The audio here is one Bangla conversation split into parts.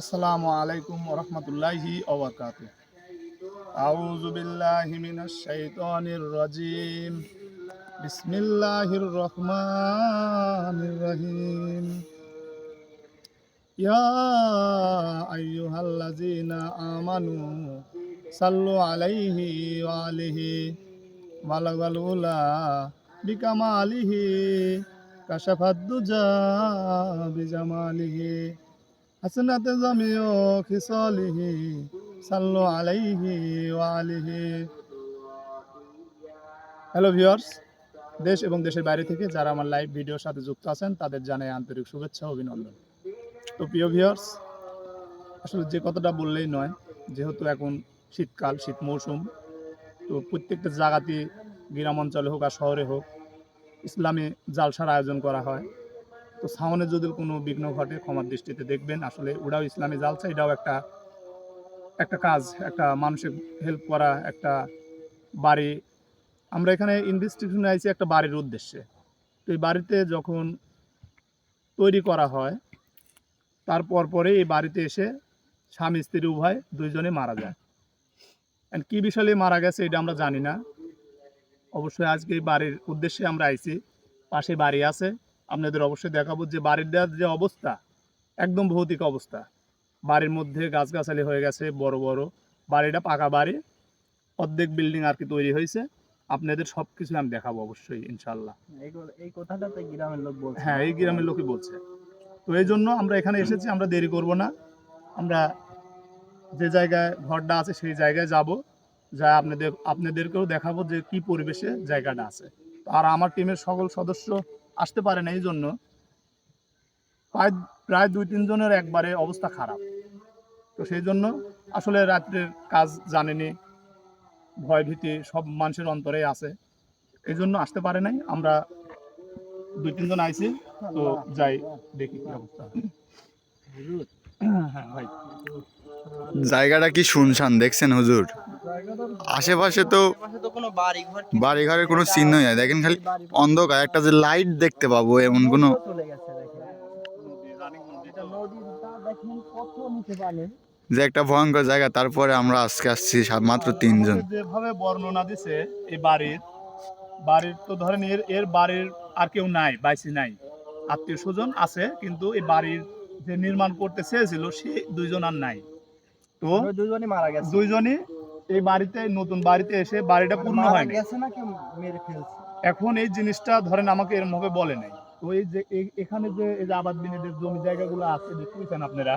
আসসালামু আলাইকুম ওরহমতুল্লাহি ওবরকাত আউযু বিল্লাহি মিনাশ শাইতানির রাজিম। বিসমিল্লাহির রহমানির রহিম। ইয়া আইয়ুহাল্লাযীনা আমানু সাল্লু আলাইহি ওয়া আলিহি বালাগাল উলা বিকামালিহি কাশাফাদ দুজা বিজামালিহি। হাসনাতে জামিও খিসালিহি, সাল্লু আলাইহি ওয়া আলিহি। হ্যালো ভিউয়ার্স দেশ এবং দেশের বাইরে থেকে যারা আমার লাইভ ভিডিওর সাথে যুক্ত আছেন, তাদের জানাই আন্তরিক শুভেচ্ছা, অভিনন্দন। তো প্রিয় ভিউয়ার্স আসলে যে কথাটা বললেই নয়, যেহেতু এখন শীতকাল, শীত মৌসুম, তো প্রত্যেকটা জায়গাতে গ্রাম অঞ্চলে হোক আর শহরে হোক, ইসলামী জালসার আয়োজন করা হয়। তো সাউন্ডে যদি কোনো বিঘ্ন ঘটে, ক্ষমার দৃষ্টিতে দেখবেন। আসলে ওটাও ইসলামী জালসা, এটাও একটা একটা কাজ, একটা মানুষের হেল্প করা, একটা বাড়ি। আমরা এখানে ইনভেস্টিগেশনে আইছি একটা বাড়ির উদ্দেশ্যে। তো এই বাড়িতে যখন তৈরি করা হয় তারপর পরে এই বাড়িতে এসে স্বামী, স্ত্রী উভয় দুইজনে মারা যায়। And কী বিষয়ে মারা গেছে, এটা আমরা জানি না। অবশ্যই আজকে এই বাড়ির উদ্দেশ্যে আমরা আইছি, পাশে বাড়ি আছে। আপনাদের অবশ্যই দেখাবো যে বাড়িটার যে অবস্থা একদম ভৌতিক অবস্থা। বাড়ির মধ্যে গাছগাছালি হয়ে গেছে বড় বড়। বাড়িটা পাকা বাড়ি অর্ধেক বিল্ডিং আর কি তৈরি হয়েছে। আপনাদের সব কিছু আমি দেখাবো অবশ্যই ইনশাল্লাহ এই কথাটা তো গ্রামের লোক বলছে। হ্যাঁ এই গ্রামের লোকই বলছে। তো এই জন্য আমরা এখানে এসেছি আমরা দেরি করব না। আমরা যে জায়গায় ঘরটা আছে সেই জায়গায় যাব। যা আপনাদের আপনাদেরকেও দেখাবো যে কি পরিবেশে জায়গাটা আছে। আর আমার টিমের সকল সদস্য আসতে পারে না এই জন্য প্রায় প্রায় দুই তিনজনের একবারে অবস্থা খারাপ। তো সেই জন্য আসলে রাত্রের কাজ জানেনি ভয় ভীতি সব মানুষের অন্তরে আছে। এই জন্য আসতে পারে নাই আমরা দুই তিনজন আইছি তো যাই দেখি কি অবস্থা হ্যাঁ। জায়গাটা কি শুনশান দেখছেন হুজুর? আশেপাশে তো কোনো বাড়ি ঘর বাড়ি ঘরের কোনো চিহ্ন নেই। দেখেন খালি অন্ধকার একটা যে লাইট দেখতে পাবো এমন কোনো চলে গেছে দেখেন। এটা নদীটা দেখেন কত নিচে পানি যে একটা ভয়ঙ্কর জায়গা তারপরে আমরা আজকে আসছি মাত্র তিনজন। যেভাবে বর্ণনা দিছে এই বাড়ির বাড়ির তো ধরেন এর এর বাড়ির আর কেউ নাই বাইসি নাই। আত্মীয় স্বজন আছে কিন্তু এই বাড়ির যে নির্মাণ করতে চেয়েছিল সে দুইজন আর নাই। তো ওরা দুজনই মারা গেছে। দুইজনই এই বাড়িতে নতুন বাড়িতে এসে বাড়িটা পূর্ণ ফেলছে? এখন এই জিনিসটা ধরেন আমাকে এরম ভাবে বলে নাই। তো এই যে এখানে যে এই যে আবাদ বিনিদের জমি জায়গাগুলো আছে দেখতেছেন আপনারা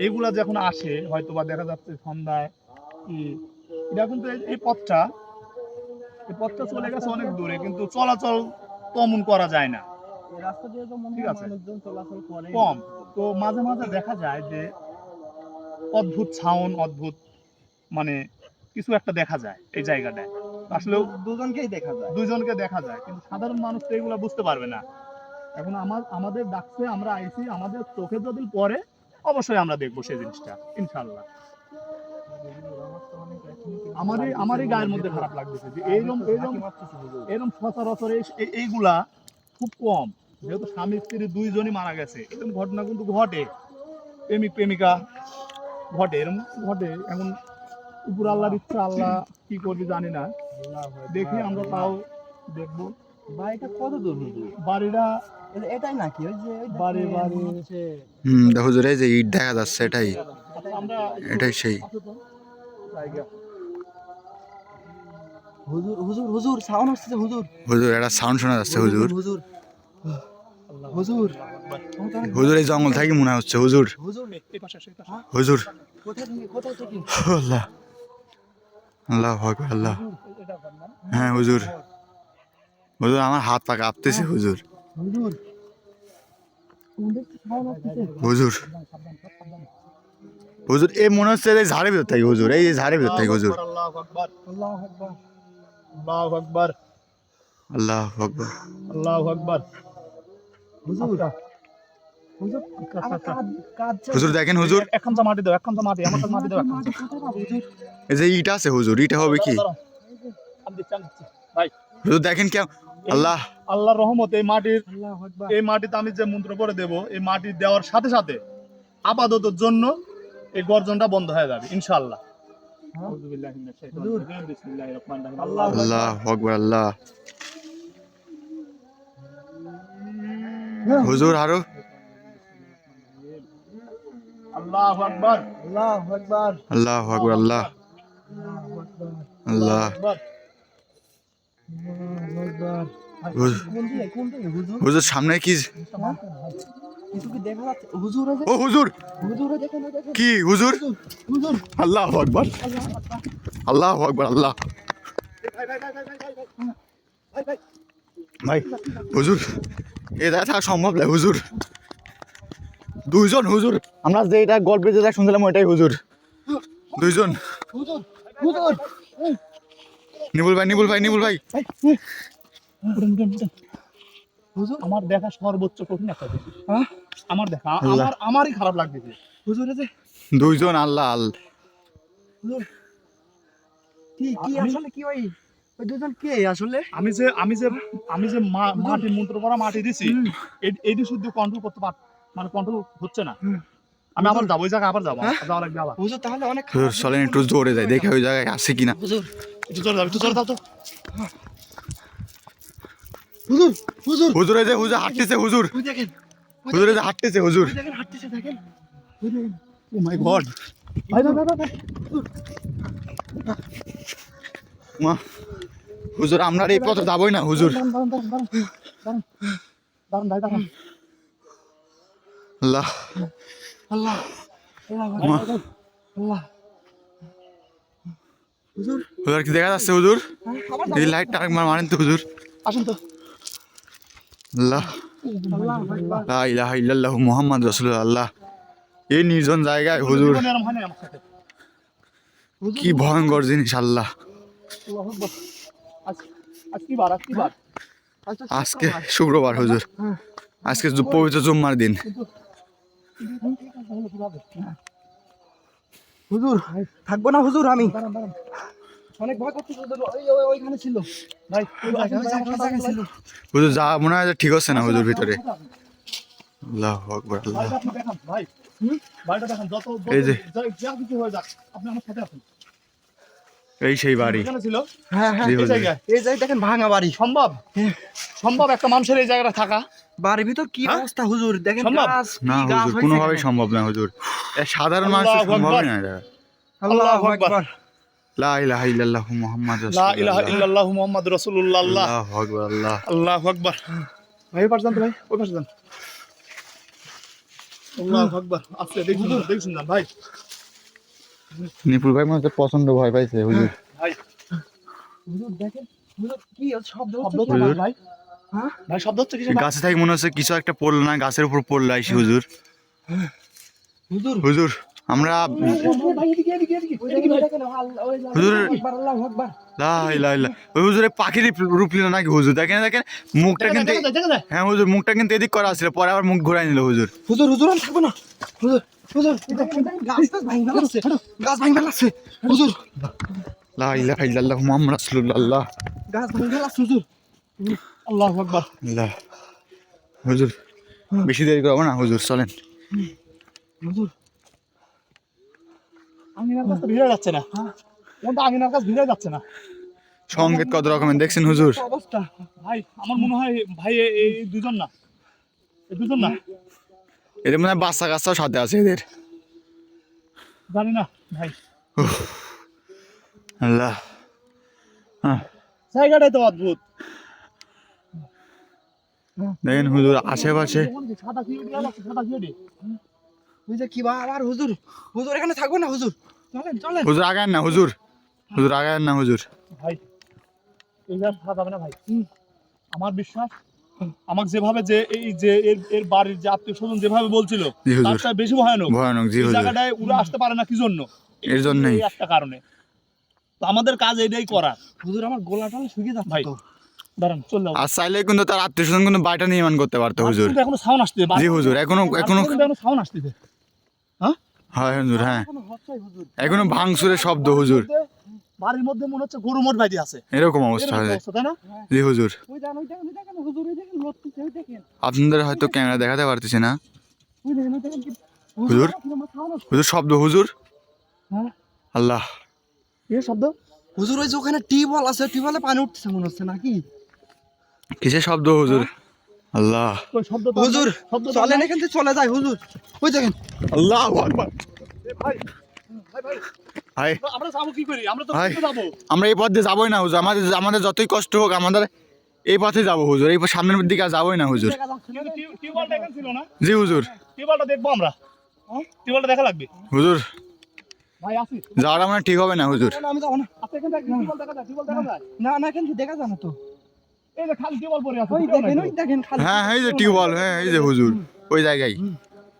এইগুলা যখন আসে হয়তো বা দেখা যাচ্ছে সন্ধ্যায় কি এটা কিন্তু এই- পথটা এই পথটা চলে গেছে অনেক দূরে কিন্তু চলাচল তেমন করা যায় না। ঠিক আছে। কম। তো মাঝে মাঝে দেখা যায় যে অদ্ভুত ছাউন অদ্ভুত মানে কিছু একটা দেখা যায় এই জায়গাটায়। আসলেও দুজনকেই দেখা যায়। দুইজনকে দেখা যায় কিন্তু সাধারণ মানুষ তো এগুলো বুঝতে পারবে না। এখন আমার আমাদের ডাকছে আমরা আইছি আমাদের চোখে যদি পড়ে অবশ্যই আমরা দেখব সেই জিনিসটা ইনশাল্লাহ আমারই আমারই গায়ের মধ্যে খারাপ লাগতেছে যে এইরকম এইরকম এরকম সচরাচর এই- এই- এইগুলা খুব কম। যেহেতু স্বামী স্ত্রী দুইজনই মারা গেছে এরকম ঘটনা কিন্তু ঘটে। প্রেমিক প্রেমিকা ঘটে এরকম ঘটে। এখন উপর আল্লাহর ইচ্ছা আল্লাহ কি করবে জানি না। দেখি আমরা তাও দেখব। বাড়িটা কত দূর হুজুর? বাড়িটা এটাই নাকি? ওই যে বাড়ি, বাড়ি। হচ্ছে হুম হুজুর এই যে ইট দেখা যাচ্ছে এটাই। এটাই সেই। হুজুর হুজুর হুজুর সাউন্ড হচ্ছে হুজুর। হুজুর একটা সাউন্ড শোনা যাচ্ছে হুজুর হুজুর। হুজুর। হুজুর। এই জঙ্গল থেকে মনে হচ্ছে হুজুর। হুজুর। হুজুর। কোথায় কোথায় থেকে আল্লাহ। আল্লাহ আকবার আল্লাহ। হ্যাঁ হুজুর। হুজুর আমার হাত পা কাঁপতেছে হুজুর। হুজুর। হুজুর এই মনে হচ্ছে এই ঝাড়ের ভিতর থেকে হুজুর। এই যে ঝাড়ের ভিতর থেকে হুজুর। আল্লাহু আকবার আল্লাহু আকবার আল্লাহু আকবার। আল্লাহ আকবার। আল্লাহু আকবার। হুজুর। হুজুর দেখেন হুজুর। এখন মাটি দাও এখন মাটি আমার মাটি দাও এই যে ইটা আছে হুজুর ইটা হবে কি? হুজুর দেখেন আল্লাহ। রহমত এই মাটির এই মাটিতে আমি যে মন্ত্র দেব এই মাটি দেওয়ার সাথে সাথে আপাতত জন্য এই গর্জনটা বন্ধ হয়ে যাবে ইনশাআল্লাহ। আল্লাহ আকবার। আল্লাহ হুজুর আরও আল্লাহ আকবার। আল্লাহ আল্লাহ হুজুর সামনে কি ও হুজুর! কি হুজুর? আল্লাহ আকবার। আল্লাহ আকবার আল্লাহ। ভাই হুজুর। এ দেখা সম্ভব না হুজুর। দুইজন হুজুর। আমরা যে এটা গল্পে যেটা শুনছিলাম ওইটাই হুজুর। দুইজন। নিবুল ভাই নিবুল ভাই নিবুল ভাই। হুজুর আমার দেখা সর্বোচ্চ কঠিন একটা জিনিস। হ্যাঁ? আমার দেখা আমার আমারই খারাপ লাগতেছে হুজুর আছে দুইজন আল্লাহ হুজুর কি কি আসলে কি ওই ওই দুজন কে আসলে? আমি যে আমি যে আমি যে মা- মাটি মন্ত্র করা মাটি দিছি এই- এইটি শুদ্ধ কন্ট্রোল করতে পার মানে কন্ট্রোল হচ্ছে না। আমি আবার যাব ওই জায়গায় আবার যাব হ্যাঁ? যাওয়া লাগবে আবার। হুজুর তাহলে অনেক হুজুর চলেন একটু জোরে যায় দেখে ওই জায়গায় আছে কিনা। হুজুর। একটু চলে যাবে একটু চলে যাও তো। হুজুর হুজুর। হুজুর এই যে হুজুর হাঁটতেছে হুজুর। দেখেন হুজুর এই যে হাঁটতেছে হুজুর। দেখেন হাঁটতেছে দেখেন। ও মাই গড ভাই মা হুজুর আমরা এই পথে যাবোই না হুজুর। দাঁড়ান দাঁড়ান দাঁড়ান দাঁড়ান দাঁড়ান দাঁড়ান ভাই দাঁড়ান। আল্লাহ। আল্লাহ। আল্লাহ হুজুর? কি দেখা যাচ্ছে হুজুর? হ্যাঁ, এই লাইটটা আরেকবার মারেন তো হুজুর। আসুন তো। আল্লাহ। লা ইলাহা ইল্লাল্লাহু মুহাম্মদ রাসূলুল্লাহ এই নির্জন জায়গায় হুজুর। কি ভয়ঙ্কর জিনিস আল্লাহ। আজকে শুক্রবার হুজুর। আজকে পবিত্র জুম্মার দিন। হুজুর থাকব না হুজুর আমি? অনেক ভয় করতেছে ওইখানে ছিল। ভাই ছিল। হুজুর যা মনে হয় ঠিক হচ্ছে না হুজুর ভিতরে। আল্লাহ আকবর আল্লাহ। দেখান যত এই যে। যা- যা কিছু হয়ে যাক আপনি আমার সাথে আসুন এই সেই বাড়ি। হ্যাঁ হ্যাঁ। এই জায়গায়? এই জায়গায় দেখেন ভাঙা বাড়ি। সম্ভব? সম্ভব একটা মানুষের এই জায়গাটা থাকা? বাড়ির ভিতর কি হ্যাঁ? অবস্থা হুজুর? দেখেন গাছ না কি গাছ হুজুর কোনোভাবেই সম্ভব না হুজুর। সাধারণ মানুষের আকবার। না এটা। আল্লাহু আকবার। লা ইলাহা ইল্লাল্লাহু মুহাম্মাদ লা ইলাহা ইল্লাল্লাহু মুহাম্মাদুর রাসূলুল্লাহ। আল্লাহু আকবার আল্লাহ। আল্লাহু আকবার। ভাই পাশে যান ভাই ওই পাশে যান। আল্লাহু আকবার। আস্তে দেখুন দেখুন যান ভাই। নিপুল ভাই মনে হচ্ছে প্রচণ্ড ভয় পাইছে হুজুর। ভাই। হুজুর দেখেন হুজুর কি শব্দ হচ্ছে হচ্ছে ভাই। ভাই শব্দ হচ্ছে কিছু গাছে থেকে মনে হচ্ছে কিছু একটা পড়ল না গাছের উপর পড়ল আইসি হুজুর হুজুর হুজুর আমরা হুজুর- ওই হুজুরে পাখির রূপ নিল নাকি হুজুর দেখেন দেখেন মুখটা কিন্তু হ্যাঁ হুজুর মুখটা কিন্তু এদিক করা ছিল পরে আবার মুখ ঘুরাই নিল হুজুর হুজুর হুজুর আমি থাকব না হুজুর হুজুর গাছ ভাঙবে লাগছে হুজুর লা ইলাহা ইল্লাল্লাহু রাসূলুল্লাহ গাছ ভাঙবে লাগছে হুজুর আল্লাহু আকবার। আল্লাহ। হুজুর বেশি দেরি করব না হুজুর চলেন। হুজুর আঙিনার কাছে ভিড়ে যাচ্ছে না। কোনটা আঙিনার কাছে ভিড়ে যাচ্ছে না। সংকেত কত রকমের দেখছেন হুজুর? অবস্থা? ভাই আমার মনে হয় ভাই এই দুজন না। এই দুজন না। এদের মনে হয় বাচ্চা কাচ্চাও সাথে আছে এদের। জানি না ভাই। আল্লাহ। হ্যাঁ জায়গাটাই তো অদ্ভুত। দেখেন হুজুর আশেপাশে কি আবার হুজুর হুজুর এখানে থাকব না হুজুর। চলেন চলেন হুজুর আগান না হুজুর। হুজুর আগান না হুজুর ভাই যাবে না ভাই। আমার বিশ্বাস আমাকে যেভাবে যে এই যে এর এর বাড়ির যে আত্মীয় স্বজন যেভাবে বলছিল তার বেশি ভয়ানক। ভয়ানক জি হুজুর। জায়গাটায় উড়ে আসতে পারে না কি জন্য? এর জন্যই। একটা কারণে। তো আমাদের কাজ এটাই করা হুজুর আমার গোলাটা শুকিয়ে যাচ্ছে ভাই। তো দাঁড়ান চল আর চাইলে কিন্তু তার আত্মীয় স্বজন কিন্তু বাড়িটা নির্মাণ করতে পারতো হুজুর। এখনও সাউন্ড আসতেছে জি হুজুর এখনও এখনও এখনও সাউন্ড আসতেছে। হয়? হুজুর হ্যাঁ। এখনও ভাঙচুরের শব্দ হুজুর। বাড়ির মধ্যে মনে হচ্ছে গরু মোট বাইরে আছে। এরকম অবস্থা হয়। তাই না? জি হুজুর। ওই দেখেন ওই দেখেন হুজুর ওই দেখেন লড়তেছে ওই দেখেন। আপনাদের হয়তো ক্যামেরা দেখাতে পারতেছি না। ওই দেখেন ওই দেখেন হুজুর হুজুর? শব্দ হুজুর? হ্যাঁ? আল্লাহ। শব্দ? হুজুর ওই যে ওখানে টিউবওয়েল আছে টিউবওয়েলে পানি উঠতেছে মনে হচ্ছে নাকি? কিসের শব্দ হুজুর? আল্লাহ। ওই শব্দ তো হুজুর চলেন এখান থেকে চলে যায় হুজুর। ওই দেখেন। আল্লাহ আকবার। এ ভাই ভাই ভাই। ভাই আমরা যাব কি করি? আমরা তো ভাই। ঘুরতে যাব। আমরা এই পথ দিয়ে যাবোই না হুজুর। আমাদের আমাদের যতই কষ্ট হোক আমাদের এই পথে যাব হুজুর। এই সামনের দিকে আর যাবোই না হুজুর। জি হুজুর। টিউবওয়েলটা দেখব আমরা। হ্যাঁ? টিউবওয়েলটা দেখা লাগবে? হুজুর যাওয়াটা মানে ঠিক হবে না হুজুর। না, না না এখান থেকে দেখা যায় না তো। এই যে খালি টিউবওয়েল পড়ে আছে ওই দেখেন ওই দেখেন খালি হ্যাঁ এই যে টিউবওয়েল হ্যাঁ এই যে হুজুর ওই জায়গায়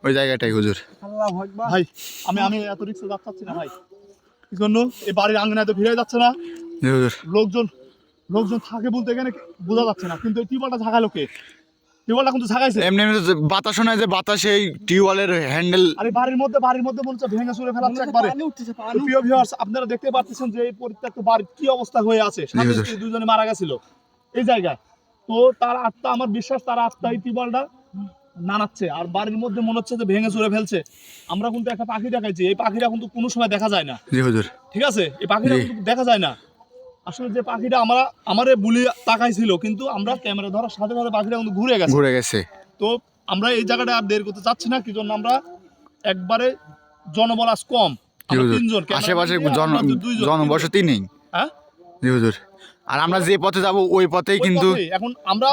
ওই জায়গাটাই হুজুর। আল্লাহ আকবার। ভাই আমি আমি এত রিক্সে যাচ্ছি না ভাই। কি জন্য? এই বাড়ির আঙ্গনায় তো ফিরে যাচ্ছে না। হুজুর। লোকজন লোকজন থাকে বলতে এখানে বোঝা যাচ্ছে না কিন্তু এই টিউবওয়েলটা ঝাঁকালো কে? টিউবওয়েলটা কিন্তু ঝাঁকাইছে। এমনি এমনি বাতাস শোনায় যে বাতাসে এই টিউবওয়েলের হ্যান্ডেল আর এই বাড়ির মধ্যে বাড়ির মধ্যে হচ্ছে ভেঙে চুরে ফেলাচ্ছে একবারে। প্রিয় ভিউয়ার্স আপনারা দেখতে পাচ্ছেন যে এই পরিত্যক্ত বাড়ির কি অবস্থা হয়ে আছে। হুজুর। দুজনে মারা গেছিল। এই জায়গায় তো তার আত্মা আমার বিশ্বাস তার আত্মা এই টিউবওয়েলটা নানাচ্ছে আর বাড়ির মধ্যে মনে হচ্ছে যে ভেঙে চুরে ফেলছে। আমরা কিন্তু একটা পাখি দেখাইছি। এই পাখিটা কিন্তু কোনো সময় দেখা যায় না। জি হুজুর। ঠিক আছে? এই পাখিটা কিন্তু দেখা যায় না। আসলে যে পাখিটা আমরা আমারে বুলি তাকাইছিল কিন্তু আমরা ক্যামেরা ধরার সাথে সাথে পাখিটা কিন্তু ঘুরে গেছে। ঘুরে গেছে। তো আমরা এই জায়গাটা আর দেরি করতে চাচ্ছি না কি জন্য আমরা একবারে জনবল আজ কম। তিনজন। আশেপাশে জনবসতি নেই। হ্যাঁ? জি হুজুর। আর আমরা যে পথে যাব ওই পথেই কিন্তু এখন আমরা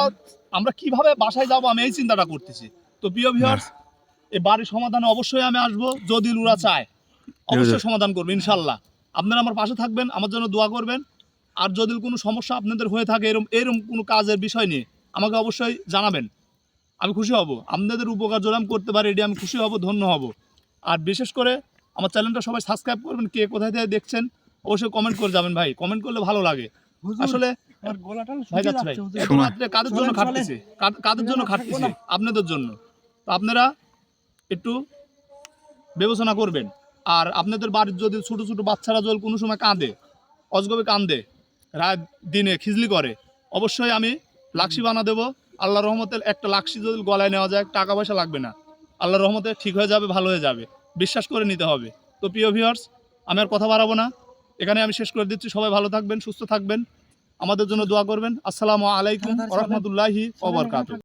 আমরা কীভাবে বাসায় যাব আমি এই চিন্তাটা করতেছি। তো প্রিয় ভিউয়ার্স এই বাড়ির সমাধানে অবশ্যই আমি আসব যদি লুরা চায়। অবশ্যই সমাধান করব ইনশাল্লাহ। আপনারা আমার পাশে থাকবেন আমার জন্য দোয়া করবেন। আর যদি কোনো সমস্যা আপনাদের হয়ে থাকে এরকম এরকম কোনো কাজের বিষয় নিয়ে আমাকে অবশ্যই জানাবেন। আমি খুশি হব। আপনাদের উপকার যদি আমি করতে পারি এটি আমি খুশি হব ধন্য হব। আর বিশেষ করে আমার চ্যানেলটা সবাই সাবস্ক্রাইব করবেন কে কোথায় থেকে দেখছেন অবশ্যই কমেন্ট করে যাবেন ভাই। কমেন্ট করলে ভালো লাগে। আসলে কাদের জন্য খাটতেছি? কাদ- কাদের জন্য খাটতেছি? আপনাদের জন্য। তো আপনারা একটু বিবেচনা করবেন। আর আপনাদের বাড়ির যদি ছোট ছোট বাচ্চারা যদি কোনো সময় কাঁদে অজগবে কান্দে রাত দিনে খিজলি করে অবশ্যই আমি লাক্সি বানা দেবো। আল্লাহ রহমতের একটা লাক্সি যদি গলায় নেওয়া যায় টাকা পয়সা লাগবে না। আল্লাহ রহমতে ঠিক হয়ে যাবে ভালো হয়ে যাবে। বিশ্বাস করে নিতে হবে। তো প্রিয় ভিউয়ার্স আমি আর কথা বাড়াবো না। এখানে আমি শেষ করে দিচ্ছি। সবাই ভালো থাকবেন সুস্থ থাকবেন। আমাদের জন্য দোয়া করবেন। আসসালামু আলাইকুম রহমতুল্লাহি চলেন, ওবরকাতুহ